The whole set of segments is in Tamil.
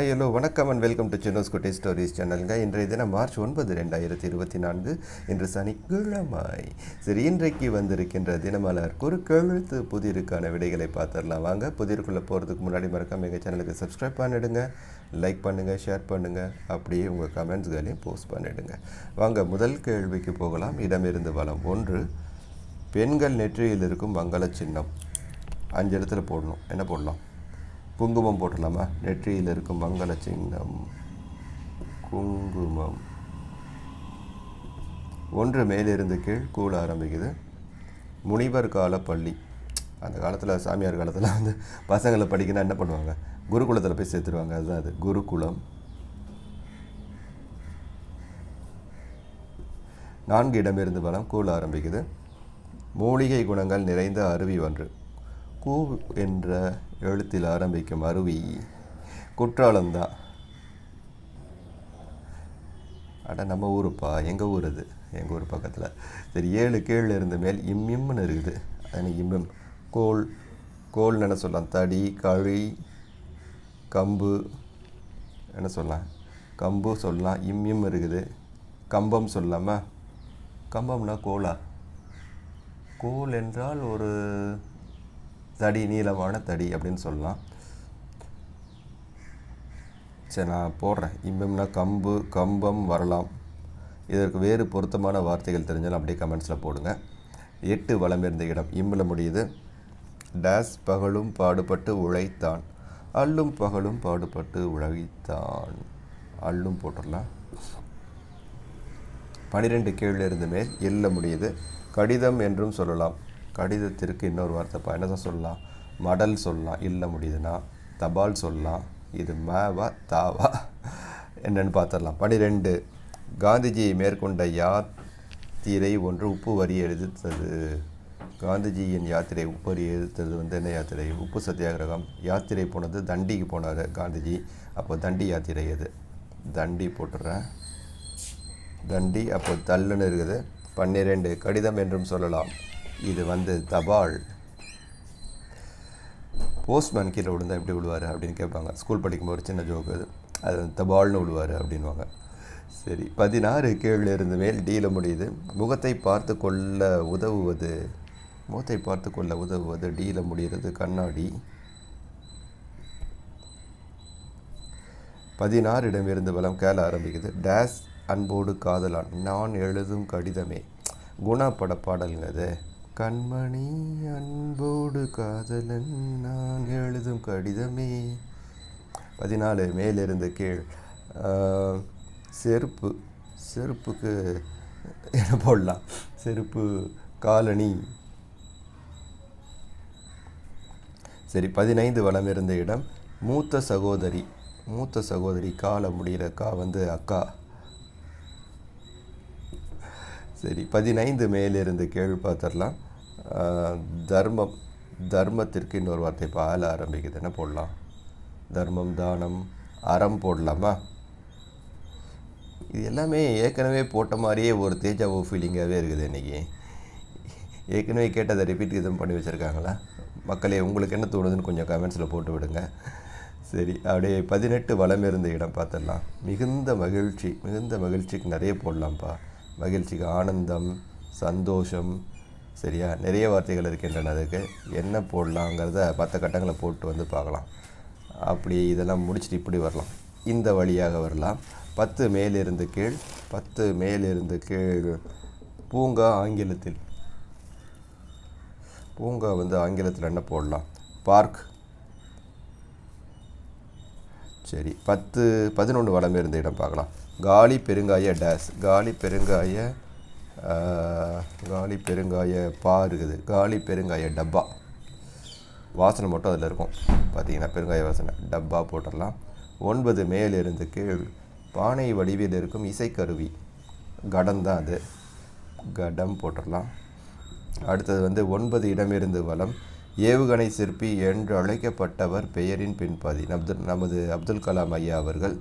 ஹலோ வணக்கம் அண்ட் வெல்கம் டு சின்னோஸ் குட்டி ஸ்டோரிஸ் சேனலுங்க இன்றைய தினம் மார்ச் ஒன்பது ரெண்டாயிரத்தி இருபத்தி நான்கு இன்று சனிக்கிழமை. சரி இன்றைக்கு வந்திருக்கின்ற தினமலர் குறுக்கெழுத்து புதிருக்கான விடைகளை பார்த்துடலாம். வாங்க புதிருக்குள்ளே போகிறதுக்கு முன்னாடி மறக்காம எங்கள் சேனலுக்கு சப்ஸ்கிரைப் பண்ணிடுங்க லைக் பண்ணுங்கள் ஷேர் பண்ணுங்கள் அப்படியே உங்கள் கமெண்ட்ஸ்களையும் போஸ்ட் பண்ணிவிடுங்க வாங்க முதல் கேள்விக்கு போகலாம். இடமிருந்து வளம் ஒன்று பெண்கள் நெற்றியில் இருக்கும் மங்கள சின்னம். அஞ்சு இடத்துல போடணும். என்ன போடலாம்? குங்குமம் போட்டுடலாமா? நெற்றியில் இருக்கும் மங்கள சின்னம். குங்குமம். ஒன்று மேலிருந்து கீழ் கூழ ஆரம்பிக்குது. முனிவர் கால பள்ளி. அந்த காலத்தில் சாமியார் காலத்தில் வந்து பசங்களை படிக்கணும்னா என்ன பண்ணுவாங்க? குருகுலத்தில் போய் சேர்த்துருவாங்க. அதுதான் அது. குருகுலம். நான்கு இடமிருந்து பலம் கூழ ஆரம்பிக்குது. மூலிகை குணங்கள் நிறைந்த அருவி ஒன்று. கூ என்ற எழுத்தில் ஆரம்பிக்கும் அருவி. குற்றாலம்தான் அட நம்ம ஊருப்பா. எங்கள் ஊர் அது? எங்கள் ஊர் பக்கத்தில். சரி ஏழு கீழே இருந்த மேல் இம்மிம்னு இருக்குது. அது இம்மிம் கோல். கோல் என்ன சொல்லலாம்? தடி கழி கம்பு. என்ன சொல்லலாம்? கம்பு சொல்லலாம். இம்மிம் இருக்குது. கம்பம் சொல்லலாமா? கம்பம்னா கோலா. கோல் என்றால் ஒரு தடி நீளமான தடி அப்படின்னு சொல்லலாம். சரி நான் போடுறேன். இம்பம்னா கம்பு கம்பம் வரலாம். இதற்கு வேறு பொருத்தமான வார்த்தைகள் தெரிஞ்சாலும் அப்படியே கமெண்ட்ஸில் போடுங்க. எட்டு வளம் இருந்த இடம். இம்மில் முடியுது. டேஸ் பகலும் பாடுபட்டு உழைத்தான். அல்லும் பகலும் பாடுபட்டு உழைத்தான். அல்லும் போட்டுடலாம். பனிரெண்டு கீழே மேல் எல்ல முடியுது. கடிதம் என்றும் சொல்லலாம். கடிதத்திற்கு இன்னொரு வார்த்தைப்பா என்ன தான் சொல்லலாம்? மடல் சொல்லலாம். இல்லை முடியுதுன்னா தபால் சொல்லலாம். இது மேவா தாவா என்னென்னு பார்த்துடலாம் பனிரெண்டு. காந்திஜி மேற்கொண்ட யாத்திரை ஒன்று உப்பு வரி எழுதித்தது காந்திஜியின் யாத்திரை உப்பு வரி எழுத்தது வந்து என்ன யாத்திரை? உப்பு சத்தியாகிரகம். யாத்திரை போனது தண்டிக்கு போனார் காந்திஜி. அப்போ தண்டி யாத்திரை அது தண்டி போட்டுடுறேன் தண்டி அப்போ தள்ளுன்னு இருக்குது. பன்னிரெண்டு. கடிதம் என்றும் சொல்லலாம். இது வந்து தபால். போஸ்ட்மேன் கீழே விழுந்தா எப்படி விழுவார் அப்படின்னு கேட்பாங்க. ஸ்கூல் படிக்கும்போது ஒரு சின்ன ஜோக்கு அது. அது வந்து தபால்னு விழுவார் அப்படின்வாங்க சரி பதினாறு கீழே இருந்து மேல் டீல முடியுது. முகத்தை பார்த்து கொள்ள உதவுவது. முகத்தை பார்த்து கொள்ள உதவுவது டீல முடிகிறது கண்ணாடி. பதினாறு இடமிருந்து பலம் கேள ஆரம்பிக்குது. டேஸ் அன்போடு காதலான். நான் எழுதும் கடிதமே. குணப்பட பாடலுங்க அது கண்மணி அன்போடு காதலன் நான் எழுதும் கடிதமே. பதினாலு மேலிருந்து கீழ். செருப்பு செருப்புக்கு என்ன போடலாம்? செருப்பு காலனி சரி பதினைந்து வளம் இருந்த இடம் மூத்த சகோதரி மூத்த சகோதரி கால முடிகிற கா வந்து அக்கா. சரி பதினைந்து மேலிருந்து கேள்வி பார்த்துடலாம். தர்மம் தர்மத்திற்கு இன்னொரு வார்த்தை இப்போ ஆள ஆரம்பிக்குது என்ன போடலாம். தர்மம் தானம் அறம் போடலாமா? இது எல்லாமே ஏற்கனவே போட்ட மாதிரியே ஒரு தேஜாவோ ஃபீலிங்காகவே இருக்குது இன்றைக்கி ஏற்கனவே கேட்டதை ரிப்பீட் எதுவும் பண்ணி வச்சுருக்காங்களா? மக்களே உங்களுக்கு என்ன தோணுதுன்னு கொஞ்சம் கமெண்ட்ஸில் போட்டு விடுங்க. சரி அப்படியே பதினெட்டு வளம் இருந்த இடம் பார்த்துடலாம். மிகுந்த மகிழ்ச்சி மிகுந்த மகிழ்ச்சிக்கு நிறைய போடலாம்ப்பா. மகிழ்ச்சிக்கு ஆனந்தம் சந்தோஷம் சரியா? நிறைய வார்த்தைகள் இருக்கின்றன அதுக்கு. என்ன போடலாங்கிறத பத்து கட்டங்களை போட்டு வந்து பார்க்கலாம். அப்படி இதெல்லாம் முடிச்சுட்டு இப்படி வரலாம். இந்த வழியாக வரலாம். பத்து மேலிருந்து கீழ் பத்து மேலிருந்து கீழ். பூங்கா ஆங்கிலத்தில். பூங்கா வந்து ஆங்கிலத்தில் என்ன போடலாம்? பார்க். சரி பத்து பதினொன்று வளம் இருந்த இடம் பார்க்கலாம். காலி பெருங்காய டேஸ். காலி பெருங்காய காலி பெருங்காய பா இருக்குது. காலி பெருங்காய டப்பா. வாசனை மட்டும் அதில் இருக்கும். பார்த்தீங்கன்னா பெருங்காய வாசனை. டப்பா போட்டுடலாம் ஒன்பது மேலிருந்து கீழ். பானை வடிவில் இருக்கும் இசைக்கருவி. கடம் தான் அது. கடம் போட்டுடலாம் அடுத்தது வந்து ஒன்பது இடமிருந்து வளம் ஏவுகணை சிற்பி என்று அழைக்கப்பட்டவர் பெயரின் பின்பாதி. அப்துல் நமது அப்துல் கலாம் ஐயா அவர்கள்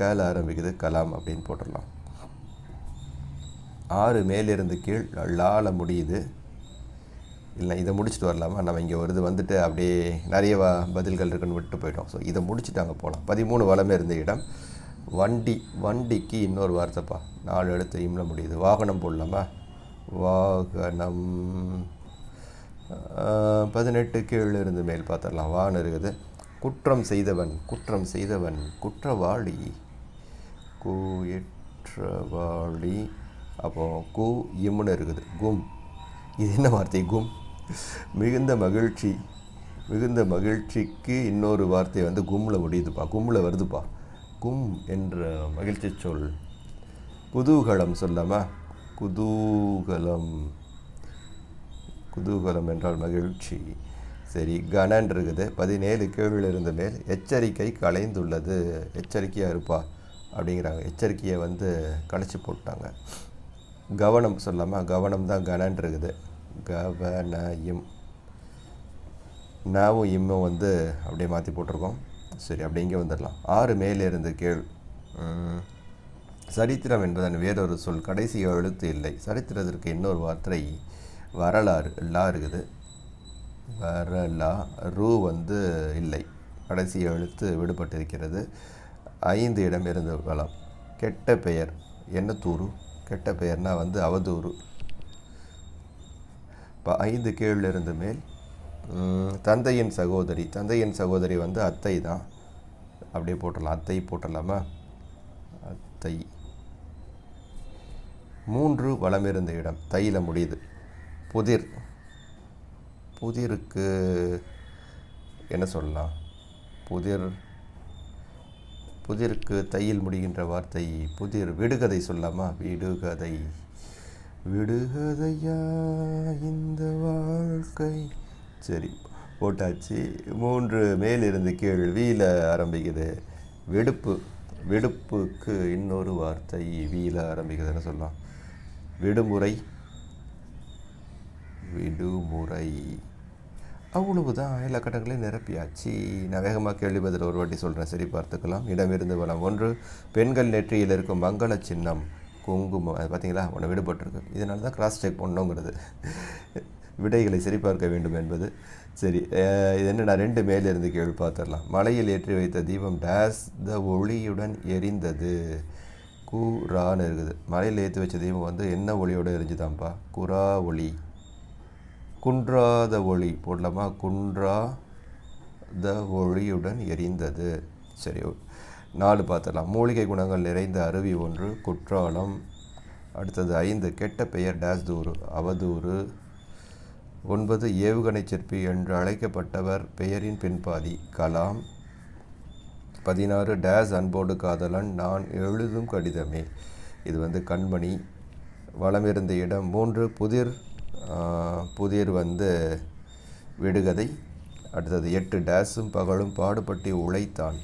கேள ஆரம்பிக்குது கலாம் அப்படின்னு போட்டுடலாம் ஆறு மேலிருந்து கீழ் லால முடியுது. இல்லை இதை முடிச்சுட்டு வரலாமா? நம்ம இங்கே ஒரு இது வந்துட்டு அப்படியே நிறைய பதில்கள் இருக்குன்னு விட்டு போயிட்டோம். ஸோ இதை முடிச்சுட்டு அங்கே போகலாம். பதிமூணு வளமே இருந்த இடம். வண்டி வண்டிக்கு இன்னொரு வார்த்தைப்பா நாலு எழுத்து இம்ல முடியுது. வாகனம் போடலாமா? வாகனம். பதினெட்டு கீழ் இருந்து மேல் பார்த்துடலாம். வாகனம் இருக்குது. குற்றம் செய்தவன் குற்றம் செய்தவன் குற்றவாளி. குற்றவாளி அப்போ கு இம்னு இருக்குது. கும். இது என்ன வார்த்தை? கும். மிகுந்த மகிழ்ச்சி. மிகுந்த மகிழ்ச்சிக்கு இன்னொரு வார்த்தை வந்து கும்மில் முடியுதுப்பா கும்மில் வருதுப்பா. கும் என்ற மகிழ்ச்சி சொல். குதூகலம் சொல்லாமா? குதூகலம். குதூகலம் என்றால் மகிழ்ச்சி. சரி கணன் இருக்குது. பதினேழு கேள்வியில் இருந்த மேல் எச்சரிக்கை கலைந்துள்ளது. எச்சரிக்கையாக இருப்பா அப்படிங்கிறாங்க. எச்சரிக்கையை வந்து கலைச்சி போட்டாங்க. கவனம் சொல்லாமா கவனம் தான் கனன் இருக்குது கவனயம் நாவும் இம்மும் வந்து அப்படியே மாற்றி போட்டிருக்கோம். சரி அப்படி இங்கே வந்துடலாம். ஆறு மேலே இருந்த கீழ் சரித்திரம் என்பதன் வேறொரு சொல் கடைசி எழுத்து இல்லை. சரித்திரத்திற்கு இன்னொரு வார்த்தை வரலாறு லா இருக்குது வரலா ரூ வந்து இல்லை. கடைசி எழுத்து விடுபட்டிருக்கிறது. ஐந்து இடம் இருந்து வளம் கெட்ட பெயர் என்ன தூரு கெட்ட பெயர்னா வந்து அவதூறு. இப்போ ஐந்து கீழ் இருந்து மேல் தந்தையின் சகோதரி. தந்தையின் சகோதரி வந்து அத்தை தான். அப்படியே போட்டுடலாம். அத்தை போட்டுடலாமா? அத்தை. மூன்று வளம் இருந்த இடம். தையில முடியுது. புதிர். புதிருக்கு என்ன சொல்லலாம்? புதிர் புதிருக்கு தையில் முடிகின்ற வார்த்தை புதிர் விடுகதை சொல்லாமா? விடுகதை. விடுகதையா இந்த வாழ்க்கை? சரி போட்டாச்சு. மூன்று மேலிருந்து கீழ் ஆரம்பிக்குது. வெடுப்பு வெடுப்புக்கு இன்னொரு வார்த்தை வீல ஆரம்பிக்குதுன்னு சொல்லலாம். விடுமுறை. விடுமுறை. அவ்வளவுதான். எல்லா கட்டங்களையும் நிரப்பியாச்சு. நான் வேகமாக கேள்வி பதில் ஒரு வாட்டி சொல்கிறேன் சரி பார்த்துக்கலாம். இடமிருந்து வளம். ஒன்று பெண்கள் நெற்றியில் இருக்கும் மங்கள சின்னம். குங்குமம் அது பார்த்தீங்களா ஒன்று விடுபட்டிருக்கு. இதனால தான் கிராஸ் செக் பண்ணோங்கிறது. விடைகளை சரிபார்க்க வேண்டும் என்பது. சரி இது என்ன நான் ரெண்டு மேலிருந்து கேள்வி பார்த்துடலாம். மலையில் ஏற்றி வைத்த தீபம் டேஸ் த ஒளியுடன் எரிந்தது. குரான்னு இருக்குது மலையில் ஏற்றி வச்ச தீபம் வந்து என்ன ஒளியோடு எரிஞ்சுதான்ப்பா குரா ஒளி. குன்றாத ஒளி போடலாமா? குன்றா த ஒளியுடன் எரிந்தது. சரி நாலு பார்த்துடலாம். மூலிகை குணங்கள் நிறைந்த அருவி ஒன்று குற்றாலம். அடுத்தது ஐந்து கெட்ட பெயர் டேஸ் தூரு அவதூறு. ஒன்பது ஏவுகணை சிற்பி என்று அழைக்கப்பட்டவர் பெயரின் பின்பாதி கலாம். பதினாறு டேஸ் அன்போடு காதலன் நான் எழுதும் கடிதமே. இது வந்து கண்மணி. வளமிருந்த இடம். மூன்று புதிர் புதிர் வந்து விடுகதை. அடுத்தது எட்டு டேஸும் பகலும் பாடுபட்டு உழைத்தான்.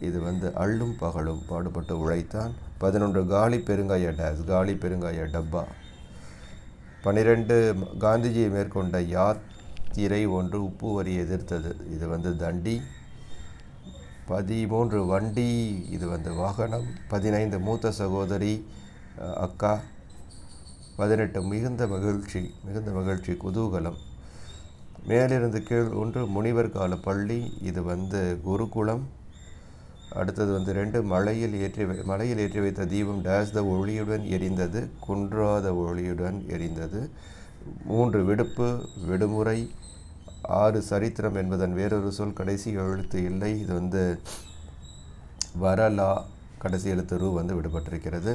இது வந்து அள்ளும் பகலும் பாடுபட்டு உழைத்தான். பதினொன்று காலி பெருங்காய டேஸ் காலி பெருங்காய டப்பா. பன்னிரெண்டு காந்திஜியை மேற்கொண்ட யாத்திரை ஒன்று உப்பு வரி எதிர்த்தது. இது வந்து தண்டி. பதிமூன்று வண்டி. இது வந்து வாகனம். பதினைந்து மூத்த சகோதரி அக்கா. பதினெட்டு மிகுந்த மகிழ்ச்சி மிகுந்த மகிழ்ச்சி குதூகலம். மேலிருந்து கீழ் ஒன்று முனிவர் கால பள்ளி. இது வந்து குருகுலம். அடுத்தது வந்து ரெண்டு மலையில் ஏற்றி வை மலையில் ஏற்றி வைத்த தீபம் டேஸ் த ஒளியுடன் எரிந்தது குன்றாத ஒளியுடன் எரிந்தது. மூன்று விடுப்பு விடுமுறை. ஆறு சரித்திரம் என்பதன் வேறொரு சொல் கடைசி எழுத்து இல்லை. இது வந்து வரலா கடைசி எழுத்து ரூ வந்து விடுபட்டிருக்கிறது.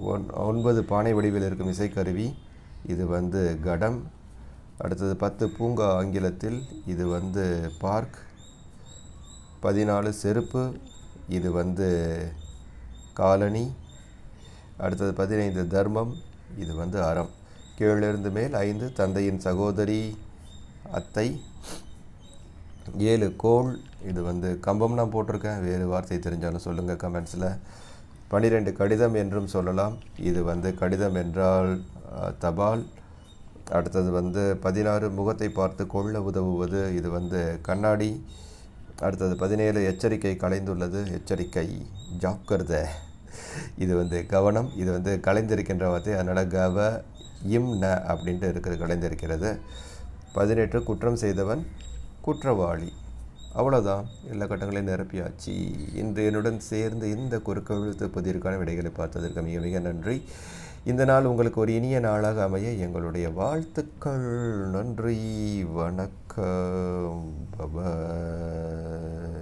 ஒன் ஒன்பது பானை வடிவில் இருக்கும் இசைக்கருவி. இது வந்து கடம். அடுத்தது பத்து பூங்கா ஆங்கிலத்தில் இது வந்து பார்க். பதினாலு செருப்பு. இது வந்து காலனி. அடுத்தது பதினைந்து தர்மம். இது வந்து அறம். கீழிருந்து மேல் ஐந்து தந்தையின் சகோதரி அத்தை. ஏழு கோள். இது வந்து கம்பம் நான் போட்டிருக்கேன். வேறு வார்த்தை தெரிஞ்சாலும் சொல்லுங்கள் கமெண்ட்ஸில். பனிரெண்டு கடிதம் என்றும் சொல்லலாம். இது வந்து கடிதம் என்றால் தபால். அடுத்தது வந்து பதினாறு முகத்தை பார்த்து கொள்ள உதவுவது. இது வந்து கண்ணாடி. அடுத்தது பதினேழு எச்சரிக்கை கலைந்துள்ளது. எச்சரிக்கை ஜாக்கிரத. இது வந்து கவனம். இது வந்து கலைந்திருக்கின்ற வார்த்தை. அதனால் கவ இம் ந அப்படின்ட்டு இருக்கிறது கலைந்திருக்கிறது. பதினெட்டு குற்றம் செய்தவன் குற்றவாளி. அவ்வளோதான் எல்லா கட்டங்களையும் நிரப்பியாச்சு. இன்று என்னுடன் சேர்ந்து இந்த குறுக்கெழுத்து புதிருக்கான விடைகளை பார்த்ததற்கு மிக மிக நன்றி. இந்த நாள் உங்களுக்கு ஒரு இனிய நாளாக அமைய எங்களுடைய வாழ்த்துக்கள். நன்றி. வணக்கம். பபாய்.